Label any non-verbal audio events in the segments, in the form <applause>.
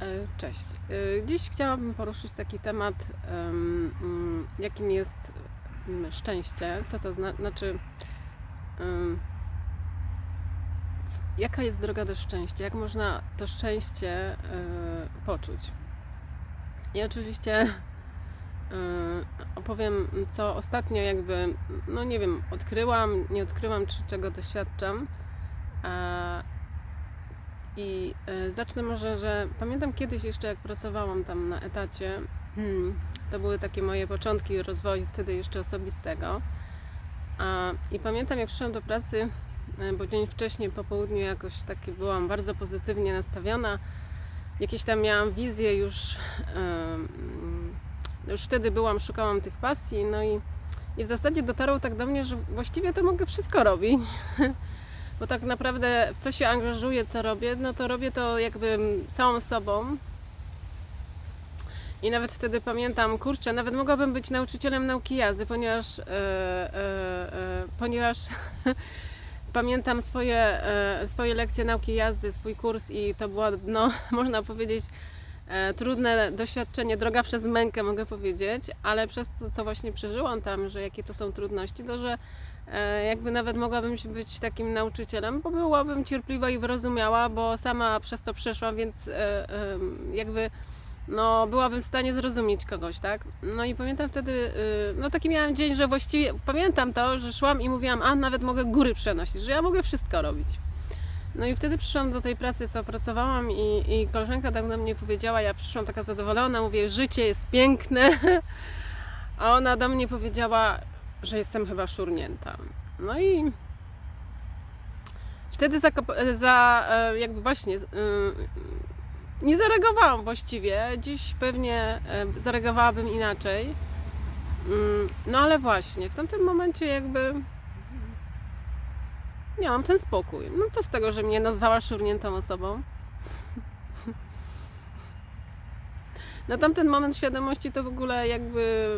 E, Cześć. E, Dziś chciałabym poruszyć taki temat, em, mm, jakim jest mm, szczęście. Co to zna- znaczy? Jaka jest droga do szczęścia? Jak można to szczęście e, poczuć? I oczywiście opowiem, co ostatnio jakby, no nie wiem, odkryłam, nie odkryłam, czy czego doświadczam. I zacznę może, że pamiętam kiedyś jeszcze jak pracowałam tam na etacie, hmm, to były takie moje początki rozwoju wtedy jeszcze osobistego. I pamiętam jak przyszłam do pracy, e, bo dzień wcześniej po południu jakoś takie byłam bardzo pozytywnie nastawiona. Jakieś tam miałam wizję już, już wtedy byłam, szukałam tych pasji, no i, i w zasadzie dotarło tak do mnie, że właściwie to mogę wszystko robić. <laughs> Bo tak naprawdę w co się angażuję, co robię, no to robię to jakby całą sobą. I nawet wtedy pamiętam, kurczę, nawet mogłabym być nauczycielem nauki jazdy, ponieważ, e, e, ponieważ <laughs> pamiętam swoje, swoje lekcje nauki jazdy, swój kurs i to było, no, <laughs> można powiedzieć, trudne doświadczenie, droga przez mękę, mogę powiedzieć, ale przez to, co właśnie przeżyłam tam, że jakie to są trudności, to że E, jakby nawet mogłabym być takim nauczycielem, bo byłabym cierpliwa i wyrozumiała, bo sama przez to przeszłam, więc e, jakby no, byłabym w stanie zrozumieć kogoś, tak? No i pamiętam wtedy, y, no taki miałam dzień, że właściwie pamiętam to, że szłam i mówiłam, a nawet mogę góry przenosić, że ja mogę wszystko robić. No i wtedy przyszłam do tej pracy, co pracowałam i, i koleżanka tak do mnie powiedziała, ja przyszłam taka zadowolona, mówię, życie jest piękne, <laughs> a ona do mnie powiedziała, że jestem chyba szurnięta. No i wtedy zakop- za, e, jakby właśnie e, nie zareagowałam właściwie. Dziś pewnie e, zareagowałabym inaczej. Mm, No ale właśnie, w tamtym momencie jakby miałam ten spokój. No co z tego, że mnie nazwała szurniętą osobą? Na tamten moment świadomości to w ogóle jakby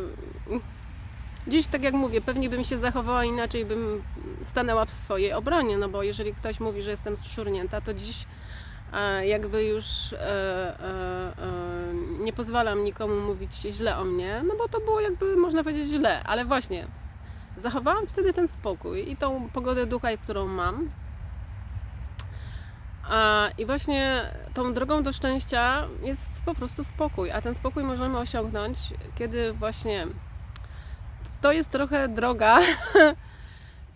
Dziś, tak jak mówię, pewnie bym się zachowała inaczej, bym stanęła w swojej obronie, no bo jeżeli ktoś mówi, że jestem szurnięta, to dziś e, jakby już e, e, e, nie pozwalam nikomu mówić źle o mnie, no bo to było jakby, można powiedzieć, źle, ale właśnie zachowałam wtedy ten spokój i tą pogodę ducha, którą mam. A, I właśnie tą drogą do szczęścia jest po prostu spokój, a ten spokój możemy osiągnąć, kiedy właśnie to jest trochę droga. <laughs>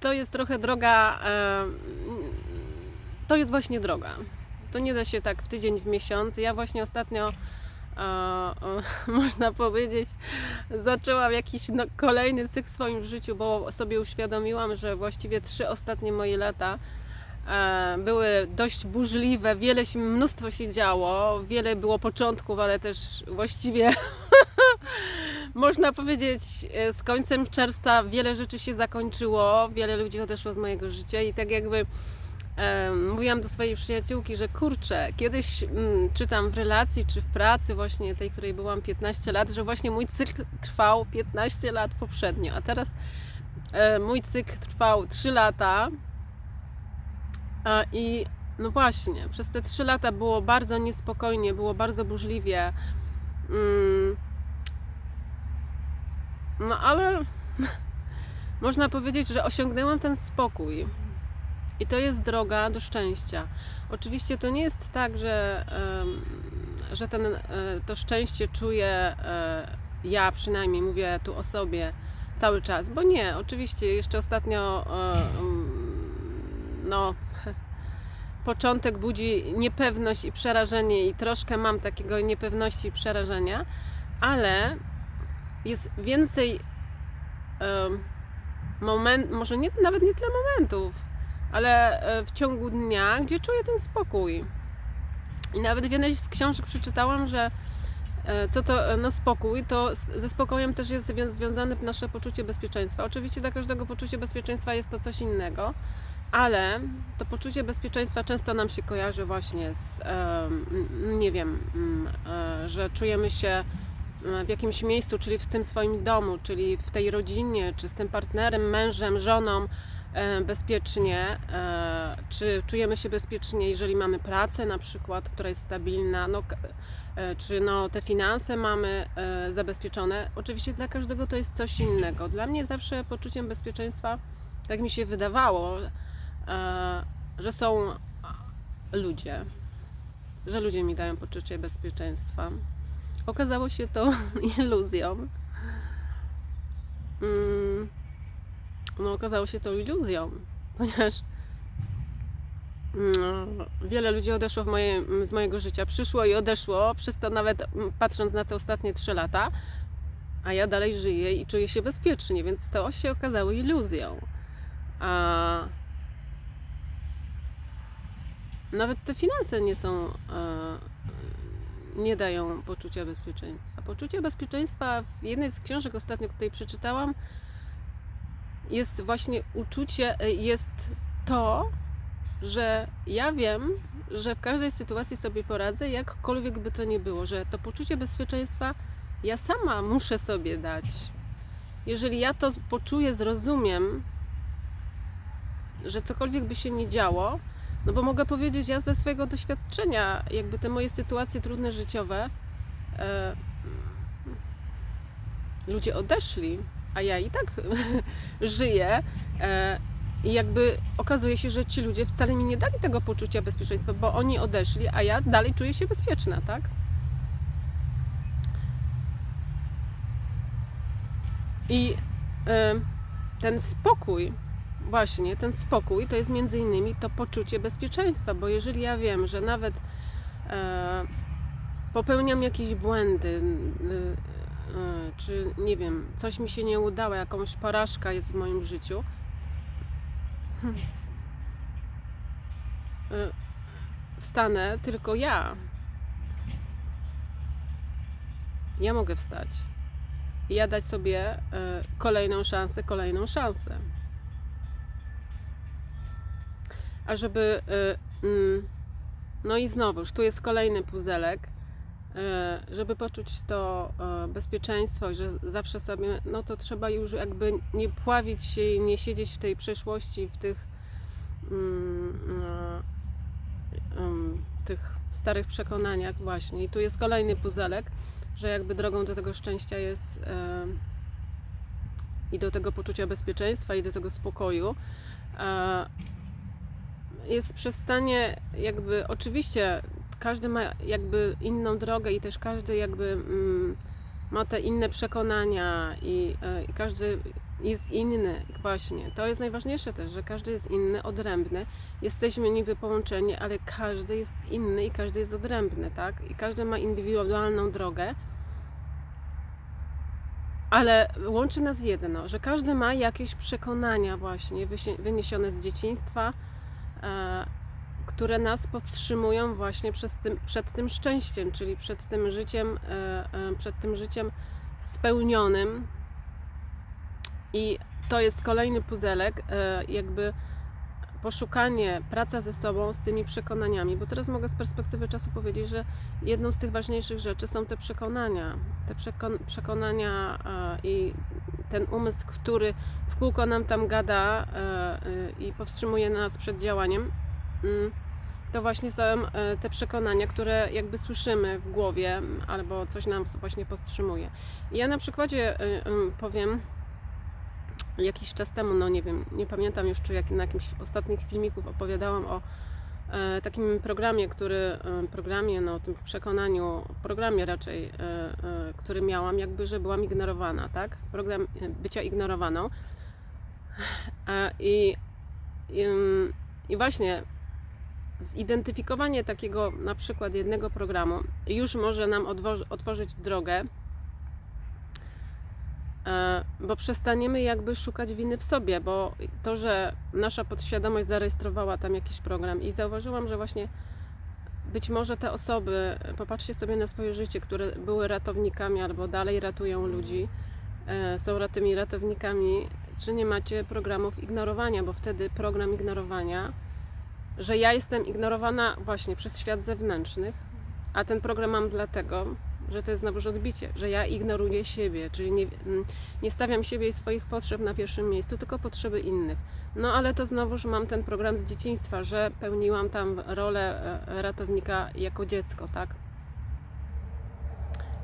To jest trochę droga. To jest właśnie droga. To nie da się tak w tydzień, w miesiąc. Ja właśnie ostatnio, <laughs> można powiedzieć, zaczęłam jakiś no, kolejny cykl w swoim życiu, bo sobie uświadomiłam, że właściwie trzy ostatnie moje lata e, były dość burzliwe. Wiele mnóstwo się działo, wiele było początków, ale też właściwie <laughs> można powiedzieć, e, z końcem czerwca wiele rzeczy się zakończyło, wiele ludzi odeszło z mojego życia i tak jakby mówiłam do swojej przyjaciółki, że kurczę, kiedyś mm, czytam w relacji czy w pracy właśnie tej, której byłam 15 lat, że właśnie mój cykl trwał 15 lat poprzednio, a teraz e, mój cykl trwał 3 lata a, i no właśnie, przez te 3 lata było bardzo niespokojnie, było bardzo burzliwie. Mm, no ale <laughs> można powiedzieć, że osiągnęłam ten spokój. I to jest droga do szczęścia. Oczywiście to nie jest tak, że, że ten, e, to szczęście czuję e, ja przynajmniej, mówię tu o sobie cały czas, bo nie, oczywiście jeszcze ostatnio e, no <laughs> początek budzi niepewność i przerażenie i troszkę mam takiego niepewności i przerażenia, ale jest więcej moment, może nie, nawet nie tyle momentów, ale e, w ciągu dnia, gdzie czuję ten spokój. I nawet w jednej z książek przeczytałam, że e, co to e, no spokój, to ze spokojem też jest zwią- związane nasze poczucie bezpieczeństwa. Oczywiście dla każdego poczucie bezpieczeństwa jest to coś innego, ale to poczucie bezpieczeństwa często nam się kojarzy właśnie z, nie wiem, że czujemy się w jakimś miejscu, czyli w tym swoim domu, czyli w tej rodzinie, czy z tym partnerem, mężem, żoną, bezpiecznie, e, czy czujemy się bezpiecznie, jeżeli mamy pracę na przykład, która jest stabilna, no, e, czy no, te finanse mamy e, zabezpieczone. Oczywiście dla każdego to jest coś innego. Dla mnie zawsze poczuciem bezpieczeństwa, tak mi się wydawało, e, że są ludzie, że ludzie mi dają poczucie bezpieczeństwa. Okazało się to <laughs> iluzją. Mm, no, okazało się to iluzją, ponieważ mm, wiele ludzi odeszło moje, z mojego życia. Przyszło i odeszło, przez to nawet mm, patrząc na te ostatnie trzy lata, a ja dalej żyję i czuję się bezpiecznie, więc to się okazało iluzją. A nawet te finanse nie są, e, nie dają poczucia bezpieczeństwa. Poczucie bezpieczeństwa w jednej z książek ostatnio, której przeczytałam, jest właśnie uczucie, e, jest to, że ja wiem, że w każdej sytuacji sobie poradzę, jakkolwiek by to nie było, że to poczucie bezpieczeństwa ja sama muszę sobie dać. Jeżeli ja to poczuję, zrozumiem, że cokolwiek by się nie działo, no bo mogę powiedzieć, ja ze swojego doświadczenia, jakby te moje sytuacje trudne życiowe, e, ludzie odeszli, a ja i tak <laughs> żyję. E, I jakby okazuje się, że ci ludzie wcale mi nie dali tego poczucia bezpieczeństwa, bo oni odeszli, a ja dalej czuję się bezpieczna, tak? I ten spokój, właśnie ten spokój, to jest między innymi to poczucie bezpieczeństwa, bo jeżeli ja wiem, że nawet e, popełniam jakieś błędy, czy nie wiem, coś mi się nie udało, jakąś porażka jest w moim życiu, hmm, y, wstanę tylko ja. Ja mogę wstać. Ja dać sobie e, kolejną szansę, kolejną szansę. A żeby. e, mm, No i znowuż, tu jest kolejny puzelek. E, Żeby poczuć to e, bezpieczeństwo, że zawsze sobie, no to trzeba już jakby nie pławić się i nie siedzieć w tej przeszłości, w tych, mm, e, tych starych przekonaniach właśnie. I tu jest kolejny puzelek, że jakby drogą do tego szczęścia jest i do tego poczucia bezpieczeństwa i do tego spokoju jest przestanie jakby oczywiście każdy ma jakby inną drogę i też każdy jakby mm, ma te inne przekonania i, e, i każdy jest inny właśnie. To jest najważniejsze też, że każdy jest inny, odrębny. Jesteśmy niby połączeni, ale każdy jest inny i każdy jest odrębny, tak? I każdy ma indywidualną drogę. Ale łączy nas jedno, że każdy ma jakieś przekonania właśnie wyniesione z dzieciństwa, e, które nas powstrzymują właśnie tym, przed tym szczęściem, czyli przed tym życiem, e, e, przed tym życiem spełnionym. I to jest kolejny puzelek, e, jakby poszukanie, praca ze sobą z tymi przekonaniami, bo teraz mogę z perspektywy czasu powiedzieć, że jedną z tych ważniejszych rzeczy są te przekonania. Te przekon- przekonania i ten umysł, który w kółko nam tam gada i powstrzymuje nas przed działaniem, mm, to właśnie są e, te przekonania, które jakby słyszymy w głowie albo coś nam właśnie powstrzymuje. Ja na przykładzie e, em, powiem, jakiś czas temu, no nie wiem, nie pamiętam już, czy jak na jakimś ostatnich filmików opowiadałam o e, takim programie, który, e, programie, no tym przekonaniu, programie raczej, e, e, który miałam, jakby, że byłam ignorowana, tak? Program e, bycia ignorowaną. E, I, i, I właśnie zidentyfikowanie takiego na przykład jednego programu już może nam otworzyć drogę E, bo przestaniemy jakby szukać winy w sobie, bo to, że nasza podświadomość zarejestrowała tam jakiś program i zauważyłam, że właśnie być może te osoby, popatrzcie sobie na swoje życie, które były ratownikami albo dalej ratują ludzi, e, są tymi ratownikami, czy nie macie programów ignorowania, bo wtedy program ignorowania, że ja jestem ignorowana właśnie przez świat zewnętrznych, a ten program mam dlatego, że to jest znowuż odbicie, że ja ignoruję siebie, czyli nie, mm, nie stawiam siebie i swoich potrzeb na pierwszym miejscu, tylko potrzeby innych. No ale to znowuż mam ten program z dzieciństwa, że pełniłam tam rolę e, ratownika jako dziecko, tak?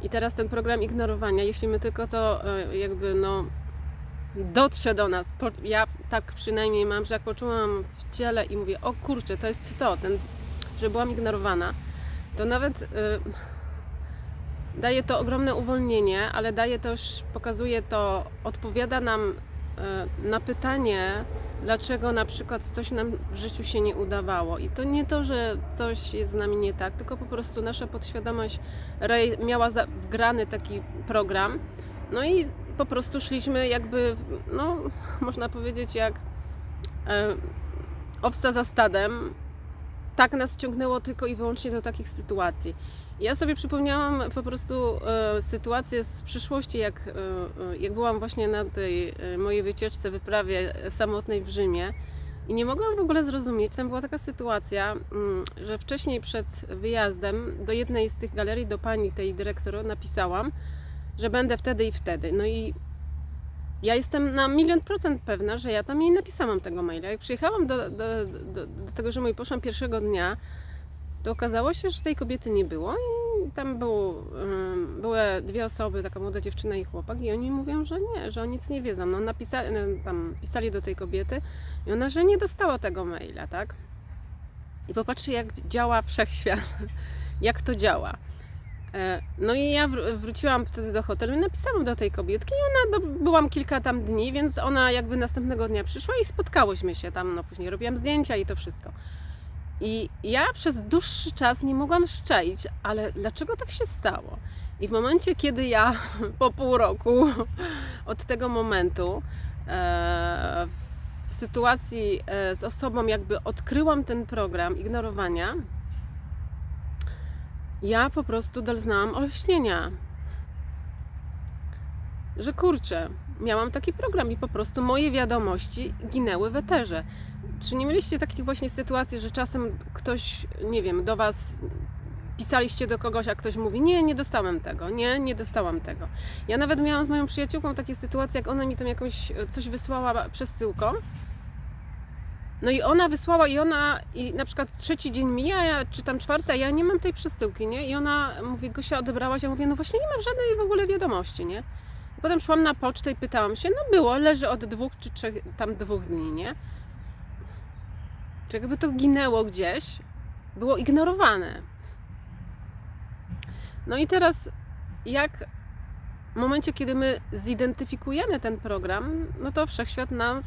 I teraz ten program ignorowania, jeśli my tylko to e, jakby no dotrze do nas, ja tak przynajmniej mam, że jak poczułam w ciele i mówię, o kurczę, to jest to, ten, że byłam ignorowana, to nawet y, daje to ogromne uwolnienie, ale daje też, pokazuje to, odpowiada nam y, na pytanie, dlaczego na przykład coś nam w życiu się nie udawało. I to nie to, że coś jest z nami nie tak, tylko po prostu nasza podświadomość miała wgrany taki program. No i po prostu szliśmy jakby, no można powiedzieć, jak e, owca za stadem. Tak nas ciągnęło tylko i wyłącznie do takich sytuacji. Ja sobie przypomniałam po prostu e, sytuację z przyszłości, jak, e, e, jak byłam właśnie na tej e, mojej wycieczce, wyprawie samotnej w Rzymie i nie mogłam w ogóle zrozumieć, tam była taka sytuacja, mm, że wcześniej przed wyjazdem do jednej z tych galerii, do pani tej dyrektor napisałam, że będę wtedy i wtedy. No i ja jestem na milion procent pewna, że ja tam jej napisałam tego maila. Jak przyjechałam do, do, do, do tego Rzymu i poszłam pierwszego dnia, to okazało się, że tej kobiety nie było i tam był, ym, były dwie osoby, taka młoda dziewczyna i chłopak i oni mówią, że nie, że o nic nie wiedzą. No napisali, tam pisali do tej kobiety i ona, że nie dostała tego maila, tak? I popatrzcie, jak działa wszechświat, <laughs> jak to działa. E, No i ja wr- wróciłam wtedy do hotelu i napisałam do tej kobietki i ona, byłam kilka tam dni, więc ona jakby następnego dnia przyszła i spotkałyśmy się tam, no później robiłam zdjęcia i to wszystko. I ja przez dłuższy czas nie mogłam szczaić, ale dlaczego tak się stało? I w momencie, kiedy ja <laughs> po pół roku <laughs> od tego momentu e, w sytuacji e, z osobą jakby odkryłam ten program ignorowania, ja po prostu doznałam olśnienia. Że kurczę, miałam taki program i po prostu moje wiadomości ginęły w eterze. Czy nie mieliście takich właśnie sytuacji, że czasem ktoś, nie wiem, do Was pisaliście do kogoś, a ktoś mówi, nie, nie dostałem tego, nie, nie dostałam tego. Ja nawet miałam z moją przyjaciółką takie sytuacje, jak ona mi tam jakoś e, coś wysłała przesyłką, no i ona wysłała i ona, i na przykład trzeci dzień mija, ja, czy tam czwarty, a ja nie mam tej przesyłki, nie? I ona mówi, Gosia odebrałaś, ja mówię, no właśnie nie mam żadnej w ogóle wiadomości, nie? I potem szłam na pocztę i pytałam się, no było, leży od dwóch czy trzech, tam dwóch dni, nie? Czy jakby to ginęło gdzieś, było ignorowane. No i teraz jak w momencie, kiedy my zidentyfikujemy ten program, no to wszechświat nas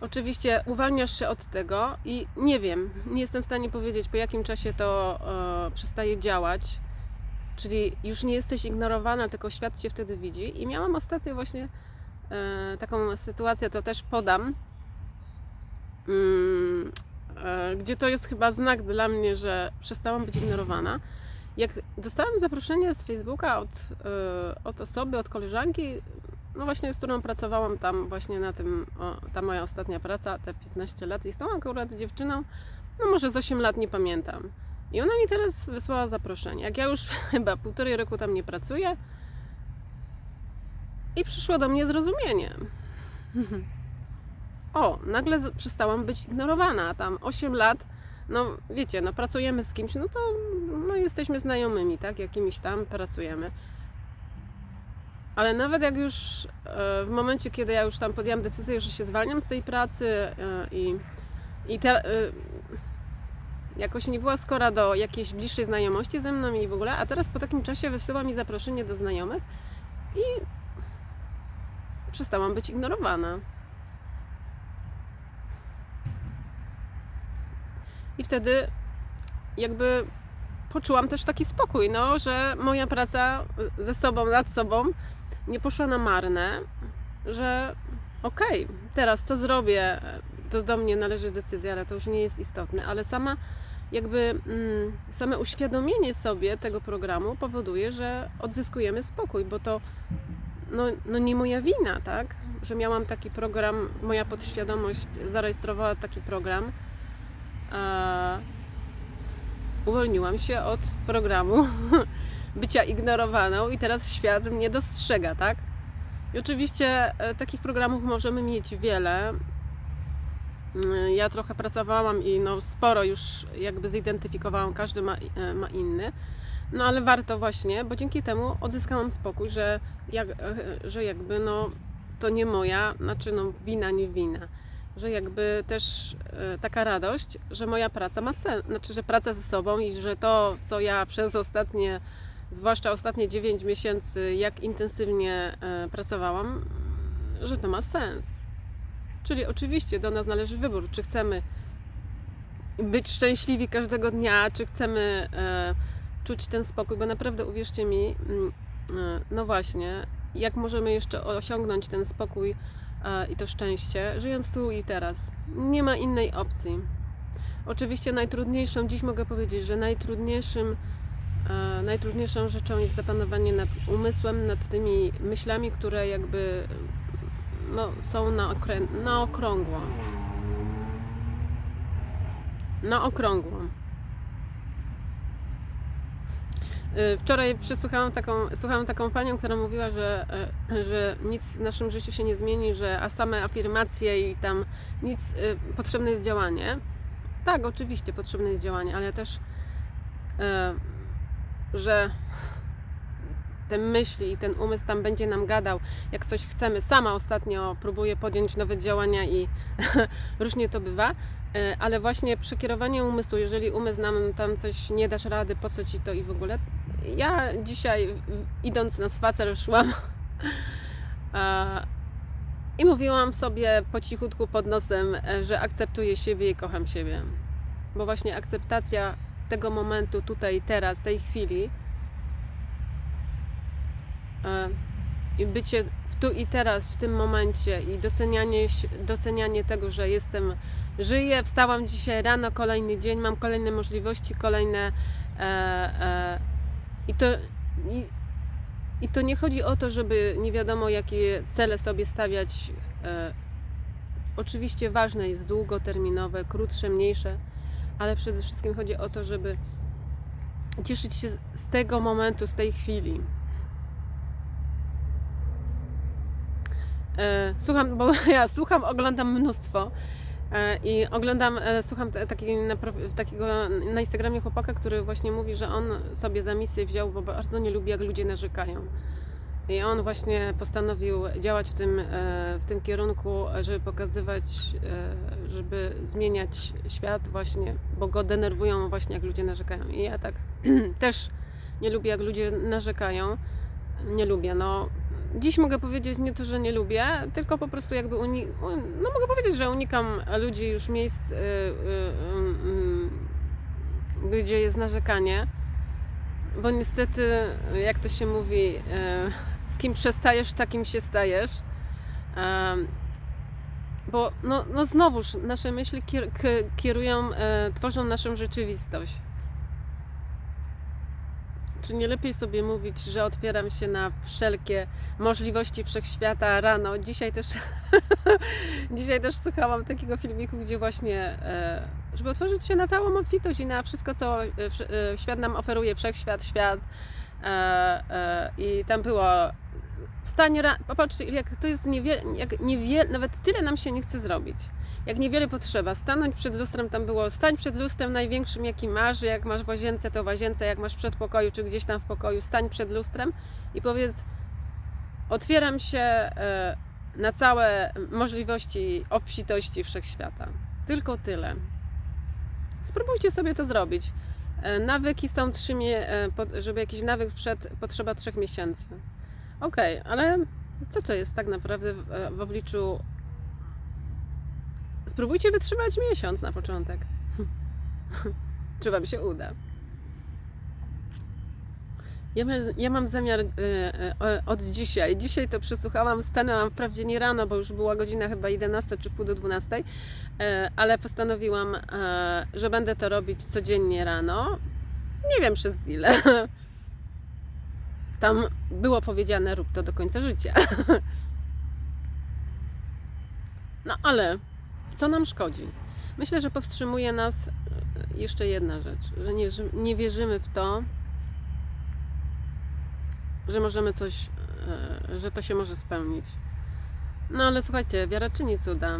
Oczywiście uwalniasz się od tego i nie wiem, nie jestem w stanie powiedzieć, po jakim czasie to e, przestaje działać. Czyli już nie jesteś ignorowana, tylko świat cię wtedy widzi. I miałam ostatnio właśnie e, taką sytuację, to też podam, mm, e, gdzie to jest chyba znak dla mnie, że przestałam być ignorowana. Jak dostałam zaproszenie z Facebooka od, e, od osoby, od koleżanki, no właśnie z którą pracowałam tam właśnie na tym, o, ta moja ostatnia praca, te 15 lat i z tą akurat dziewczyną, no może z 8 lat, nie pamiętam. I ona mi teraz wysłała zaproszenie. Jak ja już <laughs> chyba półtorej roku tam nie pracuję i przyszło do mnie zrozumienie. O, nagle przestałam być ignorowana. Tam 8 lat, no wiecie, no pracujemy z kimś, no to no, jesteśmy znajomymi, tak? Jakimiś tam pracujemy. Ale nawet jak już e, w momencie, kiedy ja już tam podjęłam decyzję, że się zwalniam z tej pracy e, i, i te, e, jakoś nie była skora do jakiejś bliższej znajomości ze mną i w ogóle, a teraz po takim czasie wysyła mi zaproszenie do znajomych i przestałam być ignorowana. I wtedy jakby poczułam też taki spokój, no, że moja praca ze sobą, nad sobą nie poszła na marne, że okej, teraz co zrobię, to do mnie należy decyzja, ale to już nie jest istotne, ale sama jakby mm, same uświadomienie sobie tego programu powoduje, że odzyskujemy spokój, bo to no, no nie moja wina, tak? Że miałam taki program, moja podświadomość zarejestrowała taki program. A uwolniłam się od programu <laughs> bycia ignorowaną i teraz świat mnie dostrzega, tak? I oczywiście e, takich programów możemy mieć wiele. Mm, Ja trochę pracowałam i no sporo już jakby zidentyfikowałam, każdy ma, e, ma inny. No ale warto właśnie, bo dzięki temu odzyskałam spokój, że, jak, e, że jakby no to nie moja, znaczy no wina, nie wina. Że jakby też taka radość, że moja praca ma sens, znaczy, że praca ze sobą i że to, co ja przez ostatnie, zwłaszcza ostatnie 9 miesięcy, jak intensywnie e, pracowałam, że to ma sens. Czyli oczywiście do nas należy wybór, czy chcemy być szczęśliwi każdego dnia, czy chcemy e, czuć ten spokój, bo naprawdę uwierzcie mi, mm, e, no właśnie, jak możemy jeszcze osiągnąć ten spokój i to szczęście, żyjąc tu i teraz. Nie ma innej opcji. Oczywiście najtrudniejszą, dziś mogę powiedzieć, że najtrudniejszym, najtrudniejszą rzeczą jest zapanowanie nad umysłem, nad tymi myślami, które jakby no, są na, okrę, na okrągło. Na okrągło. Y, Wczoraj przesłuchałam taką, słuchałam taką panią, która mówiła, że, e, że nic w naszym życiu się nie zmieni, że a same afirmacje i tam nic, y, potrzebne jest działanie. Tak, oczywiście potrzebne jest działanie, ale też, e, że te myśli i ten umysł tam będzie nam gadał, jak coś chcemy. Sama ostatnio próbuję podjąć nowe działania i <laughs> różnie to bywa, E, ale właśnie przekierowanie umysłu, jeżeli umysł nam tam coś nie dasz rady, po co ci to i w ogóle. Ja dzisiaj idąc na spacer szłam <laughs> i mówiłam sobie po cichutku pod nosem, e, że akceptuję siebie i kocham siebie. Bo właśnie akceptacja tego momentu, tutaj, teraz, tej chwili e, i bycie w tu i teraz, w tym momencie i docenianie, docenianie tego, że jestem, żyję, wstałam dzisiaj rano, kolejny dzień, mam kolejne możliwości, kolejne e, e, i to i, i to nie chodzi o to, żeby nie wiadomo jakie cele sobie stawiać. E, oczywiście ważne jest długoterminowe, krótsze, mniejsze, ale przede wszystkim chodzi o to, żeby cieszyć się z- tego momentu, z tej chwili. E, Słucham, bo <laughs> ja słucham, oglądam mnóstwo e, i oglądam, e, słucham taki, na, takiego na Instagramie chłopaka, który właśnie mówi, że on sobie za misję wziął, bo bardzo nie lubi jak ludzie narzekają. I on właśnie postanowił działać w tym, w tym kierunku, żeby pokazywać, żeby zmieniać świat właśnie, bo go denerwują właśnie jak ludzie narzekają. I ja tak <clears throat> też nie lubię jak ludzie narzekają. Nie lubię, no Dziś mogę powiedzieć nie to, że nie lubię, tylko po prostu jakby uni- no mogę powiedzieć, że unikam ludzi już miejsc, y, y, y, y, gdzie jest narzekanie, bo niestety, jak to się mówi, y, z kim przestajesz, takim się stajesz. Em, bo no, no znowuż nasze myśli kierują, e, tworzą naszą rzeczywistość. Czy nie lepiej sobie mówić, że otwieram się na wszelkie możliwości wszechświata rano? Dzisiaj też, <laughs> dzisiaj też słuchałam takiego filmiku, gdzie właśnie, e, żeby otworzyć się na całą obfitość i na wszystko, co e, e, świat nam oferuje, wszechświat, świat. E, e, I tam było wstań rano, popatrzcie, jak to jest niewiele, jak niewiele, nawet tyle nam się nie chce zrobić. Jak niewiele potrzeba. Stanąć przed lustrem, tam było stań przed lustrem największym, jaki masz. Jak masz w łazience, to w łazience. Jak masz w przedpokoju, czy gdzieś tam w pokoju, stań przed lustrem i powiedz: Otwieram się e, na całe możliwości obfitości wszechświata. Tylko tyle. Spróbujcie sobie to zrobić. E, Nawyki są trzy, e, żeby jakiś nawyk wszedł, potrzeba trzech miesięcy. Okej, ale co to jest tak naprawdę w, e, obliczu Spróbujcie wytrzymać miesiąc na początek. <laughs> Czy Wam się uda? Ja, ja mam zamiar e, e, od dzisiaj. Dzisiaj to przesłuchałam, stanęłam wprawdzie nie rano, bo już była godzina chyba 11 czy wpół do 12, e, ale postanowiłam, e, że będę to robić codziennie rano. Nie wiem przez ile. <laughs> Tam było powiedziane, rób to do końca życia. <laughs> No ale co nam szkodzi? Myślę, że powstrzymuje nas e, jeszcze jedna rzecz, że nie, nie wierzymy w to, że możemy coś, e, że to się może spełnić. No ale słuchajcie, wiara czyni cuda.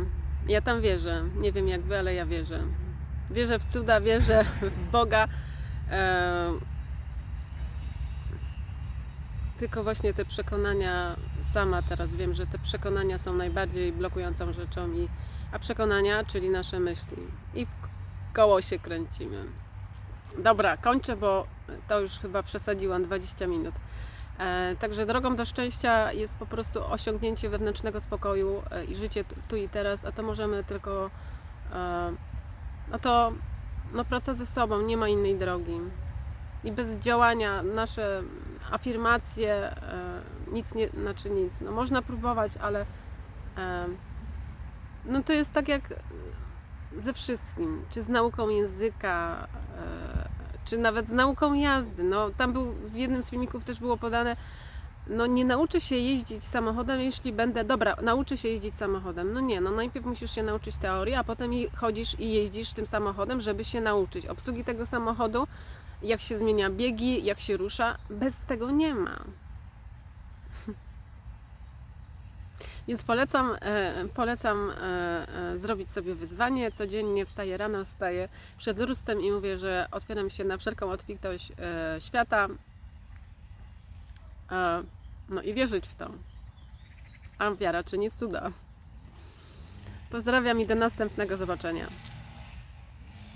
Ja tam wierzę. Nie wiem jak wy, ale ja wierzę. Wierzę w cuda, wierzę w Boga. Tylko właśnie te przekonania, sama teraz wiem, że te przekonania są najbardziej blokującą rzeczą, i, a przekonania, czyli nasze myśli. I koło się kręcimy. Dobra, kończę, bo to już chyba przesadziłam 20 minut. E, także drogą do szczęścia jest po prostu osiągnięcie wewnętrznego spokoju e, i życie tu, tu i teraz, a to możemy tylko. E, no to no praca ze sobą, nie ma innej drogi. I bez działania nasze afirmacje, e, nic nie, znaczy nic. No można próbować, ale e, no to jest tak jak ze wszystkim, czy z nauką języka, e, czy nawet z nauką jazdy. No, tam był w jednym z filmików też było podane, no nie nauczę się jeździć samochodem, jeśli będę, dobra, nauczę się jeździć samochodem. No nie, no najpierw musisz się nauczyć teorii, a potem chodzisz i jeździsz tym samochodem, żeby się nauczyć obsługi tego samochodu, jak się zmienia biegi, jak się rusza. Bez tego nie ma. <laughs> Więc polecam, e, polecam e, e, zrobić sobie wyzwanie. Codziennie wstaję rano, wstaję przed lustrzem i mówię, że otwieram się na wszelką otwartość e, świata. No i wierzyć w to. A wiara czyni cuda. Pozdrawiam i do następnego zobaczenia.